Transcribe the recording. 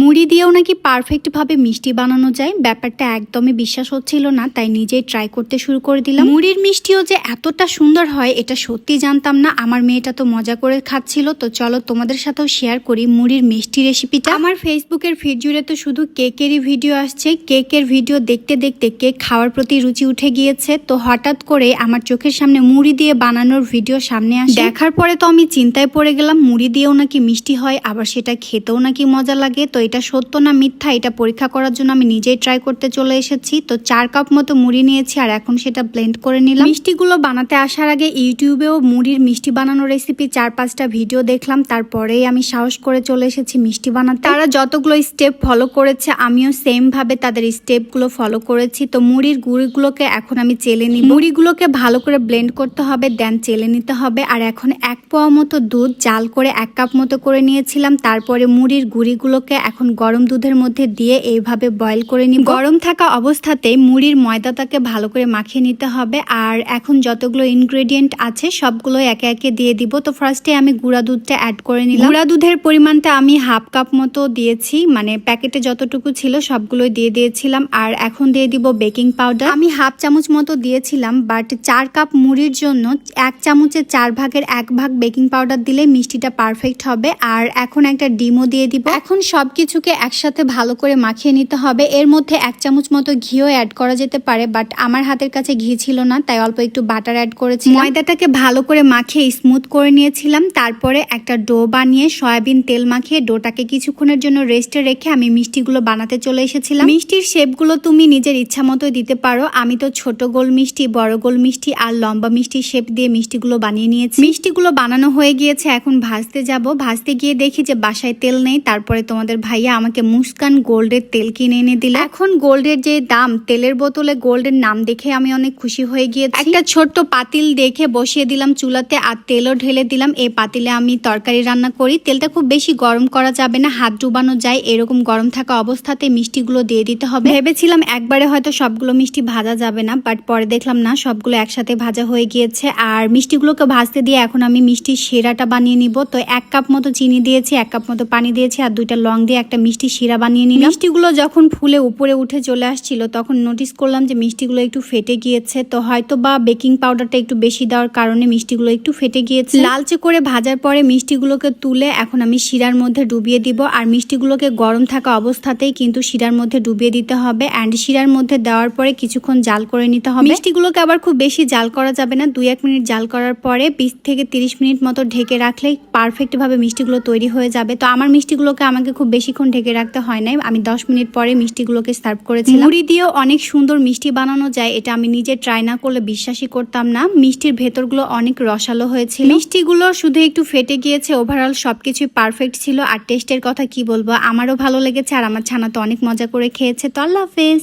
মুড়ি দিয়েও নাকি পারফেক্টভাবে মিষ্টি বানানো যায়। ব্যাপারটা একদমই বিশ্বাস হচ্ছিল না, তাই নিজেই ট্রাই করতে শুরু করে দিলাম। মুড়ির মিষ্টিও যে এতটা সুন্দর হয়, এটা সত্যি জানতাম না। আমার মেয়েটা তো মজা করে খাচ্ছিল। তো চলো তোমাদের সাথেও শেয়ার করি মুড়ির মিষ্টি রেসিপিটা আমার ফেসবুকের ফিড জুড়ে তো শুধু কেকেরই ভিডিও আসছে। কেকের ভিডিও দেখতে দেখতে কেক খাওয়ার প্রতি রুচি উঠে গিয়েছে। তো হঠাৎ করে আমার চোখের সামনে মুড়ি দিয়ে বানানোর ভিডিও সামনে আসে। দেখার পরে তো আমি চিন্তায় পড়ে গেলাম, মুড়ি দিয়েও নাকি মিষ্টি হয়, আবার সেটা খেতেও নাকি মজা লাগে। তো এটা সত্য না মিথ্যা এটা পরীক্ষা করার জন্য আমি নিজেই ট্রাই করতে চলে এসেছি। তো চার কাপ মতো মুড়ি নিয়েছি আর এখন সেটা ব্লেন্ড করে নিলাম। মিষ্টিগুলো বানাতে আসার আগে ইউটিউবেও মুড়ির মিষ্টি বানানোর রেসিপি চার পাঁচটা ভিডিও দেখলাম। তারপরেই আমি সাহস করে চলে এসেছি মিষ্টি বানাতে। তারা যতগুলো স্টেপ ফলো করেছে, আমিও সেম ভাবে তাদের স্টেপগুলো ফলো করেছি। তো মুড়ির গুঁড়িগুলোকে এখন আমি চেলে নিই মুড়িগুলোকে ভালো করে ব্লেন্ড করতে হবে দেন চেলে নিতে হবে। আর এখন এক পোয়া মতো দুধ জাল করে এক কাপ মতো করে নিয়েছিলাম। তারপরে মুড়ির গুঁড়িগুলোকে এখন গরম দুধের মধ্যে দিয়ে এইভাবে বয়েল করে নিই গরম থাকা অবস্থাতেই মুড়ির ময়দাটাকে ভালো করে মাখিয়ে নিতে হবে। আর এখন যতগুলো ইনগ্রেডিয়েন্ট আছে, সবগুলো একে একে দিয়ে দিব। তো ফার্স্টে আমি গুঁড়া দুধটা অ্যাড করে নিলাম। গুঁড়া দুধের পরিমাণটা আমি হাফ কাপ মতো দিয়েছি। মানে প্যাকেটে যতটুকু ছিল সবগুলোই দিয়ে দিয়েছিলাম। আর এখন দিয়ে দিব বেকিং পাউডার আমি হাফ চামচ মতো দিয়েছিলাম বাট চার কাপ মুড়ির জন্য এক চামচের চার ভাগের এক ভাগ বেকিং পাউডার দিলে মিষ্টিটা পারফেক্ট হবে। আর এখন একটা ডিমও দিয়ে দিব। এখন সবকিছুকে একসাথে ভালো করে মাখিয়ে নিতে হবে। এর মধ্যে এক চামচ মতো ঘিও অ্যাড করা যেতে পারে বাট আমার হাতের কাছে ঘি ছিল না, তাই অল্প একটু বাটার অ্যাড করেছি ময়দাটাকে ভালো করে মাখিয়ে স্মুথ করে নিয়েছিলাম, তারপরে একটা ডো বানিয়ে সয়াবিন তেল মাখিয়ে ডোটাকে কিছুক্ষণের জন্য রেস্টে রেখে আমি মিষ্টিগুলো বানাতে চলে এসেছিলাম। মিষ্টির শেপগুলো তুমি নিজের ইচ্ছা মতো দিতে পারো। আমি তো ছোট গোল মিষ্টি, বড় গোল মিষ্টি আর লম্বা মিষ্টি শেপ দিয়ে মিষ্টিগুলো বানিয়ে নিয়েছি। মিষ্টিগুলো বানানো হয়ে গিয়েছে, এখন ভাজতে যাব। ভাজতে গিয়ে দেখি যে বাসায় তেল নেই, তারপরে তোমাদের ভাইয়া আমাকে মুস্কান গোল্ডের তেল কিনে এনে দিল। এখন গোল্ডের যে দাম, তেলের বোতলে গোল্ডের নাম দেখে আমি অনেক খুশি হয়ে গিয়েছি। একটা ছোট্ট পাতিল দেখে বসিয়ে দিলাম চুলাতে আর তেলও ঢেলে দিলাম। এই পাতিলে আমি তরকারি রান্না করি। তেলটা খুব বেশি গরম করা যাবে না, হাত ডুবানো যায়। এরকম গরম থাকা অবস্থাতে মিষ্টিগুলো দিয়ে দিতে হবে। ভেবেছিলাম একবারে হয়তো সবগুলো মিষ্টি ভাজা যাবে না বাট পরে দেখলাম না, সবগুলো একসাথে ভাজা হয়ে গিয়েছে। আর মিষ্টিগুলোকে ভাজতে দিয়ে এখন আমি মিষ্টির সেরাটা বানিয়ে নিব। তো এক কাপ মতো চিনি দিয়েছি, এক কাপ মতো পানি দিয়েছি আর দুইটা লং দিয়ে একটা মিষ্টি শিরা বানিয়ে নিলাম। মিষ্টিগুলো যখন ফুলে উপরে উঠে চলে আসছিল, তখন নোটিস করলাম যে মিষ্টিগুলো একটু ফেটে গিয়েছে। তো হয়তো বা বেকিং পাউডারটা একটু বেশি দেওয়ার কারণে মিষ্টিগুলো একটু ফেটে গিয়েছে। লালচে করে ভাজার পরে মিষ্টিগুলোকে তুলে এখন আমি শিরার মধ্যে ডুবিয়ে দিব। আর মিষ্টিগুলোকে গরম থাকা অবস্থাতেই কিন্তু শিরার মধ্যে ডুবিয়ে দিতে হবে। অ্যান্ড শিরার মধ্যে দেওয়ার পরে কিছুক্ষণ জাল করে নিতে হবে। মিষ্টিগুলোকে আবার খুব বেশি জাল করা যাবে না। দুই এক মিনিট জাল করার পরে বিশ থেকে তিরিশ মিনিট মতো ঢেকে রাখলে পারফেক্ট ভাবে মিষ্টিগুলো তৈরি হয়ে যাবে। তো আমার মিষ্টিগুলোকে আমাকে খুব বেশিক্ষণ ঢেকে রাখতে হয় নাই। আমি দশ মিনিট পরে মিষ্টিগুলোকে সার্ভ করেছি মুড়ি দিয়েও অনেক সুন্দর মিষ্টি বানানো যায়, এটা আমি নিজে ট্রাই না করলে বিশ্বাসই করতাম না। মিষ্টির ভেতরগুলো অনেক রসালো হয়েছিল। মিষ্টিগুলো শুধু একটু ফেটে গিয়েছে ওভারঅল সবকিছু পারফেক্ট ছিল। আর টেস্টের কথা কি বলব? আমারও ভালো লেগেছে, আর আমার ছানা তো অনেক মজা করে খেয়েছে। তো আল্লাহ হাফেজ।